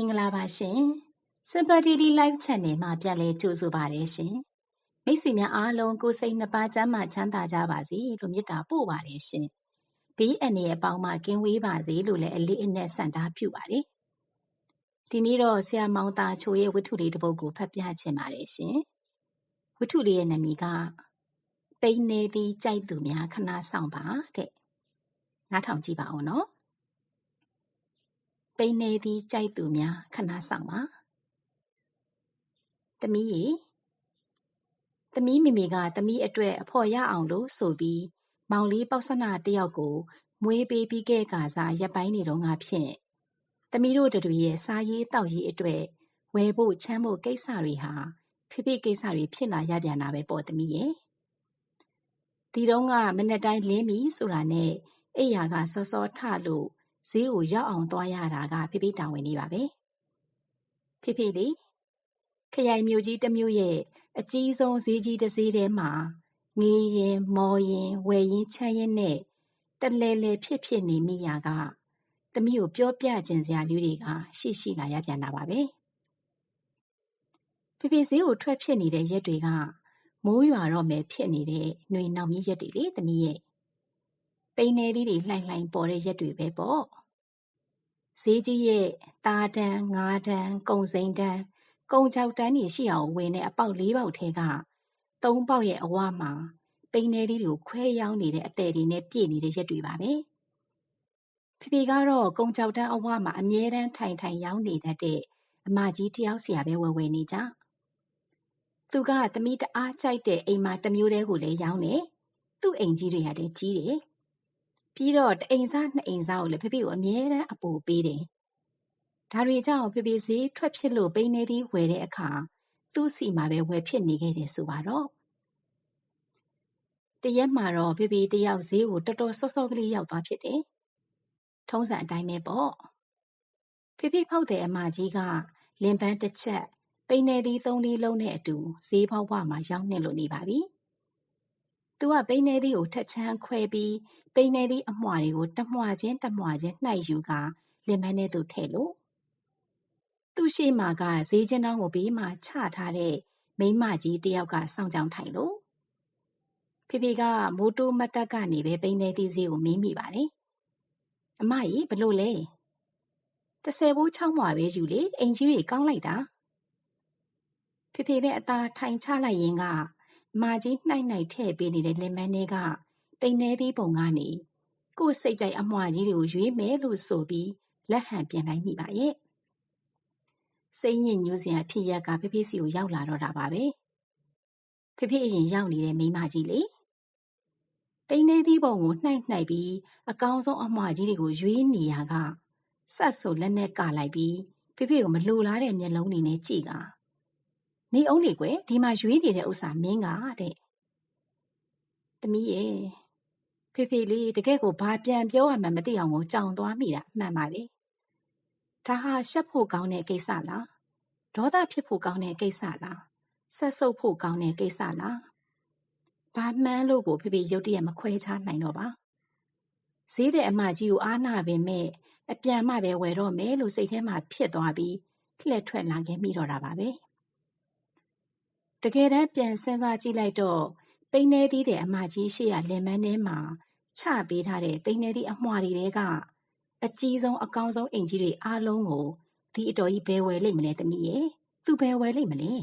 မင်္ဂလာပါရှင် Super Daily Live Channel မှာပြန်လည်ကြိုဆိုပါရရှင်မိတ်ဆွေများအားလုံးကိုယ်စိတ်နှစ်ပါးကျန်းမာချမ်းသာကြပါစေလို့မေတ္တာပို့ပါတယ်ရှင်ဘေးအန္တရာယ်အပေါင်းမှကင်းဝေးပါစေလို့လည်းအလေးအနက်ဆန္ဒပြုပါတယ်ဒီနေ့တော့ဆရာမောင်သားချိုရဲ့ဝတ္ထုလေးတစ်ပုဒ်ကိုဖတ်ပြချင်ပါတယ်ရှင်ဝတ္ထုလေးရဲ့နာမည်ကပိန်နေသည်ကြိုက်သူများခဏဆောင်ပါတဲ့နားထောင်ကြည့်ပါဦးနော် ပိန်နေသည်ကြိုက်သူများခဏဆောင်ပါ။သမီးရေသမီးမိမိကသမီးအတွက်အဖော်ရအောင်လို့ဆိုပြီးမောင်လေးပေါက်ဆနာတယောက်ကိုမွေးပေးပြီးခဲ့ကစားရပ်ပိုင်းနေတော့ငါဖြင့်သမီးတို့တို့ရဲ့စားရေးတောက်ရေးအတွက်ဝယ်ဖို့ချမ်းဖို့ကိစ္စတွေဟာဖိဖိကိစ္စတွေဖြစ်လာရပြန်တာပဲပေါ့သမီးရဲ့ဒီတော့ကမနေ့တိုင်းလင်းပြီဆိုတာနဲ့အိယာကစောစောထလို့ ဈေးကိုရောက်အောင်သွားရတာက ဖေဖေတာဝန်နေပါပဲဖေဖေလေခရိုင်မြို့ကြီးတစ်မြို့ရဲ့အကြီးဆုံးဈေးကြီးတစ်ဈေးထဲမှာငေးရင်မော်ရင်ဝယ်ရင်ချမ်းရင်နဲ့တလဲလဲဖြစ်ဖြစ်နေမိရာကသမီးကိုပြောပြခြင်းစရာလူတွေကရှိရှိလာရပြန်တာပါပဲဖေဖေဈေးကိုထွက်ဖြစ်နေတဲ့ရက်တွေကမိုးရွာတော့မယ်ဖြစ်နေတဲ့ຫນွေနောက်မြီးရက်တွေလေသမီးရဲ့ ပိန်နေသီးတွေလှိုင်လှိုင်ပေါ်တဲ့ရက်တွေပဲပေါ့ဈေးကြီးရဲ့သားတန်းငါးတန်းကုံစိန်တန်းကုံချောက်တန်းတွေရှိအောင်ဝင်တဲ့အပေါက်လေးပေါက်ထဲကသုံးပေါက်ရဲ့အဝမှာပိန်နေသီးတွေကိုခွဲရောင်းနေတဲ့အသည်တွေနဲ့ပြည့်နေတဲ့ရက်တွေပါပဲဖေဖေကတော့ကုံချောက်တန်းအဝမှာအမြဲတမ်းထိုင်ထိုင်ရောင်းနေတတ်တဲ့အမကြီးတယောက်စီရပဲဝယ်ဝယ်နေကြသူကသမီးတအားကြိုက်တဲ့အိမ်မှာတမျိုးတည်းကိုလည်းရောင်းတယ်သူ့အိမ်ကြီးတွေကလည်းကြီးတယ် ပြီးတော့တအိမ်စားနှစ်အိမ်စားကိုလည်းဖေဖေကိုအမြဲတမ်းအပိုပေးတယ်။ဒါတွေကြောင့်ဖေဖေဈေးထွက်ဖြစ်လို့ပိန်းနေသည်ဝယ်တဲ့အခါသူ့စီမှာပဲဝယ်ဖြစ်နေခဲ့တယ်ဆိုပါတော့။တရက်မှာတော့ဖေဖေတယောက်ဈေးကိုတော်တော်စောစောကလေးရောက်သွားဖြစ်တယ်။ထုံးစံအတိုင်းပဲပေါ့။ဖေဖေဖောက်တဲ့အမကြီးကလင်ပန်းတစ်ချက်ပိန်းနေသည်သုံးလေးလုံးနဲ့အတူဈေးဘောက်ဝမှာရောက်နေလို့နေပါပြီ။ သူကပိန်းနေသည်ကိုထက်ချမ်းခွဲပြီးပိန်နေသည့်အမွှာတွေကိုတမွှာချင်းတမွှာချင်းနှိုက်ယူကာလင်ပန်းထဲသို့ထည့်လို့သူ့ရှေ့မှာကဈေးချင်းတောင်းကိုဘေးမှာချထားတဲ့မိန်းမကြီးတယောက်ကစောင့်ကြောင်ထိုင်လို့ဖေဖေကမိုးတိုးမတ်တက်ကနေပဲပိန်နေသည့်ဈေးကိုမေးမိပါတယ်အမကြီးဘလို့လဲတစ်ဆယ်ဘူးချောင်းမွာပဲယူလေအိမ်ကြီးတွေကောင်းလိုက်တာဖေဖေနဲ့အသာထိုင်ချလိုက်ရင်က မာကြီးနှိုက်နှိုက်ထည့်ပေးနေတဲ့လင်မန်းတွေကပိန်နေသည့်ပုံကနေကို့စိတ်ကြိုက်အမွှာကြီးတွေကိုရွေးမယ်လို့ဆိုပြီးလက်ဟန်ပြင်လိုက်မိပါရဲ့စိတ်ညစ်ညူးစရာဖြစ်ရက်ကဖေဖေစီကိုရောက်လာတော့တာပါပဲဖေဖေအရင်ရောက်နေတဲ့မိမကြီးလေပိန်နေသည့်ပုံကိုနှိုက်နှိုက်ပြီးအကောင်းဆုံးအမွှာကြီးတွေကိုရွေးနေရကဆက်ဆိုလက်နဲ့ကလိုက်ပြီးဖေဖေကိုမလိုလားတဲ့မျက်လုံးတွေနဲ့ကြည့်က နေအောင်လေကွယ်ဒီမှာရွေးနေတဲ့ဥစ္စာမင်းကတဲ့သမီးရဲ့ဖေဖေလေးတကယ့်ကိုဘာပြန်ပြောရမှန်းမသိအောင်ကိုကြောင်သွားမိတာမှန်ပါပဲဒါဟာရှက်ဖို့ကောင်းတဲ့ကိစ္စလားဒေါသဖြစ်ဖို့ကောင်းတဲ့ကိစ္စလားဆက်ဆုပ်ဖို့ကောင်းတဲ့ကိစ္စလားဘာမှန်းလို့ကိုဖေဖေရုတ်တရက်မခွဲခြားနိုင်တော့ပါဈေးတဲ့အမကြီးကိုအားနာပင်မဲ့အပြန်မှပဲဝယ်တော့မယ်လို့စိတ်ထဲမှာဖြစ်သွားပြီးလှည့်ထွက်လာခဲ့မိတော့တာပါပဲ တကယ်တမ်းပြန်စဉ်းစားကြည့်လိုက်တော့ပိန်းနေသေးတဲ့အမကြီးရှိရလင်မန်းထဲမှာချပေးထားတဲ့ပိန်းနေသည့်အမွှာတွေတဲကအကြီးဆုံးအကောင်းဆုံးအိမ်ကြီးတွေအားလုံးကိုဒီအတော်ကြီးဘယ်ဝယ်လိမ့်မလဲသမီးရဲ့သူဘယ်ဝယ်လိမ့်မလဲ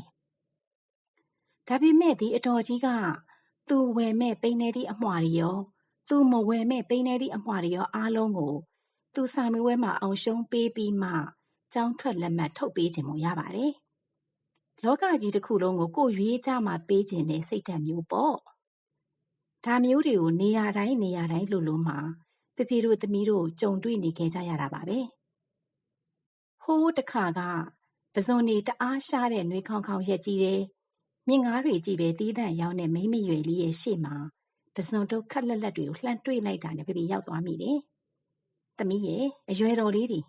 ဒါပေမဲ့ဒီအတော်ကြီးကသူဝယ်မဲ့ပိန်းနေသည့်အမွှာတွေရောသူမဝယ်မဲ့ပိန်းနေသည့်အမွှာတွေရောအားလုံးကိုသူစာမေးပွဲမှာအောင်ရှုံးပေးပြီးမှကျောင်းထွက်လက်မှတ်ထုတ်ပေးခြင်းမရပါတယ် လောကကြီးတစ်ခုလုံးကိုကိုရွေးကြမှာပေးခြင်းတဲ့စိတ်ဓာတ်မျိုးပေါ့ဒါမျိုးတွေကိုနေရာတိုင်းနေရာတိုင်းလို့လို့မှာဖေဖေတို့သမီးတို့ကြုံတွေ့နေခဲ့ကြရတာပါပဲဟိုးတခါကပဇွန်နေတအားရှားတဲ့နှွေးခေါင်းခေါင်းရက်ကြီးတယ်မြင့်ငါးတွေကြည့်ပဲတီးတန့်ရောက်တဲ့မိမ့်မရွယ်လေးရဲ့ရှေ့မှာပဇွန်တို့ခက်လက်လက်တွေကိုလှမ်းတွေးလိုက်တာနဲ့ဖေဖေရောက်သွားမိတယ်သမီးရဲ့အရွယ်တော်လေးတွေ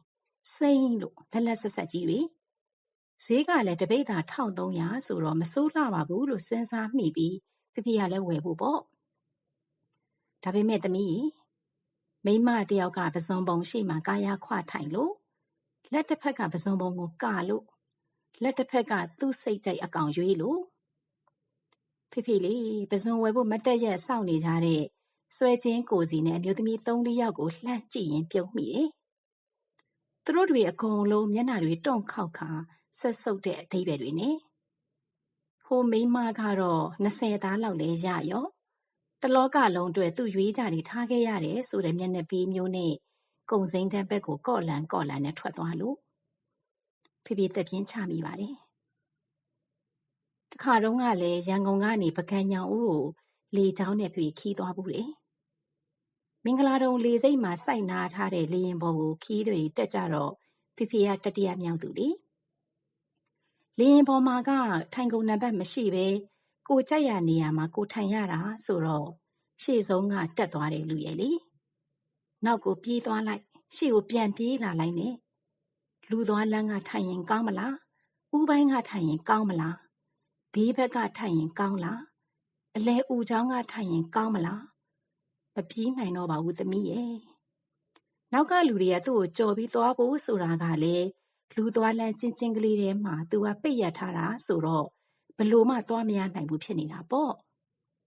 စိမ့်လို့လက်လက်ဆက်ဆက်ကြီးတွေ ဈေးကလည်းတပိတ်သာ1300ဆိုတော့မစိုးလှပါဘူးလို့ စဉ်းစားမိပြီး ဖေဖေကလည်း ဝယ်ဖို့ပေါ့ ဒါပေမဲ့ သမီးမိမတယောက်ကပဇွန်ပုံရှိမှကာယာခွထိုင်လို့ လက်တစ်ဖက်ကပဇွန်ပုံကိုကလို့ လက်တစ်ဖက်က သူ့စိတ်ကြိုက်အကောင်ရွေးလို့ ဖေဖေလေးပဇွန်ဝယ်ဖို့ မတက်ရက်စောင့်နေကြတဲ့ ဆွဲချင်းကိုစီနဲ့ အမျိုးသမီး၃-၄ယောက်ကို လှမ်းကြည့်ရင်ပြုံးမိတယ်။သူတို့တွေအကုန်လုံး မျက်နှာတွေ တွန့်ခေါက်ခါ ဆက်ဆုပ်တဲ့အဓိပ္ပာယ်တွေနဲ့ဟိုမိန်းမကတော့၂၀သားလောက်လည်းရရော့။တလောကလုံးအတွက်သူ့ရွေးကြတွေထားခဲ့ရတယ်ဆိုတဲ့မျက်နှာပေးမျိုးနဲ့ကုန်စိမ်းတန်းဘက်ကိုကော့လန်ကော့လန်နဲ့ထွက်သွားလို့ဖေဖေသက်ပြင်းချမိပါတယ်။တခါတုန်းကလည်းရန်ကုန်ကနေပုဂံ-ညောင်ဦးကိုလေကြောင်းနဲ့ဖေဖေခရီးသွားဖူးတယ်။မင်္ဂလာဒုံလေဆိပ်မှာဆိုက်နားထားတဲ့လေယာဉ်ပေါ်ကိုခရီးသည်တွေတက်ကြတော့ဖေဖေကတတိယမြောက်သူလေ။ လေယာဉ်ပေါ်မှာက ထိုင်ခုံနံပါတ်မရှိဘဲ ကိုယ်ကြိုက်ရာနေရာမှာ ကိုယ်ထိုင်ရတာဆိုတော့ ရှေ့ဆုံးက တက်သွားတဲ့လူရဲ့လေ။နောက်ကိုပြေးသွားလိုက် ရှေ့ကိုပြန်ပြေးလာလိုက်နဲ့ လူသွားလမ်းကထိုင်ရင် ကောင်းမလား။ဦးပိုင်းကထိုင်ရင် ကောင်းမလား။ဘေးဘက်ကထိုင်ရင် ကောင်းလား။အလယ်အူချောင်းကထိုင်ရင် ကောင်းမလား။မပြေးနိုင်တော့ပါဘူး သမီးရဲ့။နောက်ကလူတွေက သူ့ကိုကျော်ပြီးသွားဖို့ဆိုတာကလည်း လူသွားလမ်းကျဉ်းကျဉ်းကလေးထဲမှာသူကပိတ်ရပ်ထားတာဆိုတော့ဘယ်လိုမှသွားမရနိုင်ဘူးဖြစ်နေတာပေါ့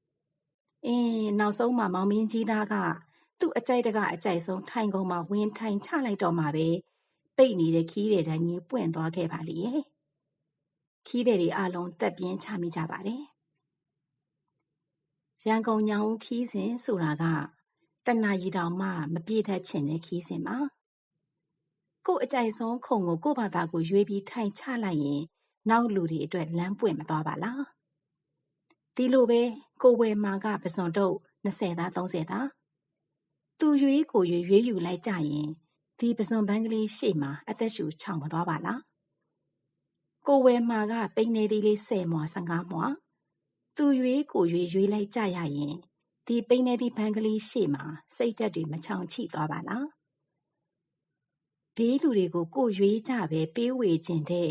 ။အင်းနောက်ဆုံးမှာမောင်မင်းကြီးသားကသူ့အကြိုက်တကအကြိုက်ဆုံးထိုင်ခုံမှာဝင်ထိုင်ချလိုက်တော့မှပဲပိတ်နေတဲ့ခီးသည်တန်းကြီးပွင့်သွားခဲ့ပါလေရဲ့။ခီးသည်တွေအားလုံးသက်ပြင်းချမိကြပါတယ်။ရန်ကုန်ညောင်ဦးခီးစဉ်ဆိုတာကတနာရီတောင်မှမပြည့်တတ်ချင်တဲ့ခီးစဉ်ပါ။ ကို့အကြိုက်ဆုံးခုံကိုကို့ဘာသာကိုရွေးပြီးထိုင်ချလိုက်ရင် နောက်လူတွေအတွက်လမ်းပွင့်မသွားပါလား။ဒီလိုပဲကိုဝယ်မှာကပဇွန်တုတ်20သား30သားသူရွေးကိုရွေးရွေးယူလိုက်ကြရင်ဒီပဇွန်ပန်းကလေးရှေ့မှာအသက်ရှူချောင်မသွားပါလားကိုဝယ်မှာကပိန်နေသေးလေး10မွာ15မွာသူရွေးကိုရွေးရွေးလိုက်ကြရရင်ဒီပိန်နေသည့်ဘန်းကလေးရှေ့မှာစိတ်တက်တွေမချောင်ချိသွားပါလား ဘေးလူတွေကိုကိုရွေးကြပဲပေးဝေခြင်းတဲ့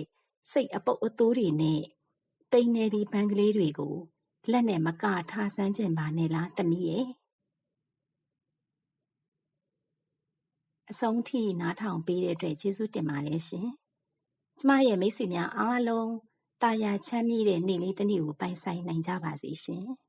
စိတ်အပုပ်အသိုးတွေနဲ့ပိန်နေသည့်ဘန်းကလေးတွေကိုလက်နဲ့မကထားဆန်းခြင်းပါနဲ့လားသမီးရဲ့အဆုံးထိနားထောင်ပေးတဲ့အတွက်ကျေးဇူးတင်ပါတယ်ရှင်။ကျမရဲ့မိတ်ဆွေများအားလုံးတာယာချမ်းမြေ့တဲ့နေ့လေးတစ်နေ့ကိုပိုင်ဆိုင်နိုင်ကြပါစေရှင်။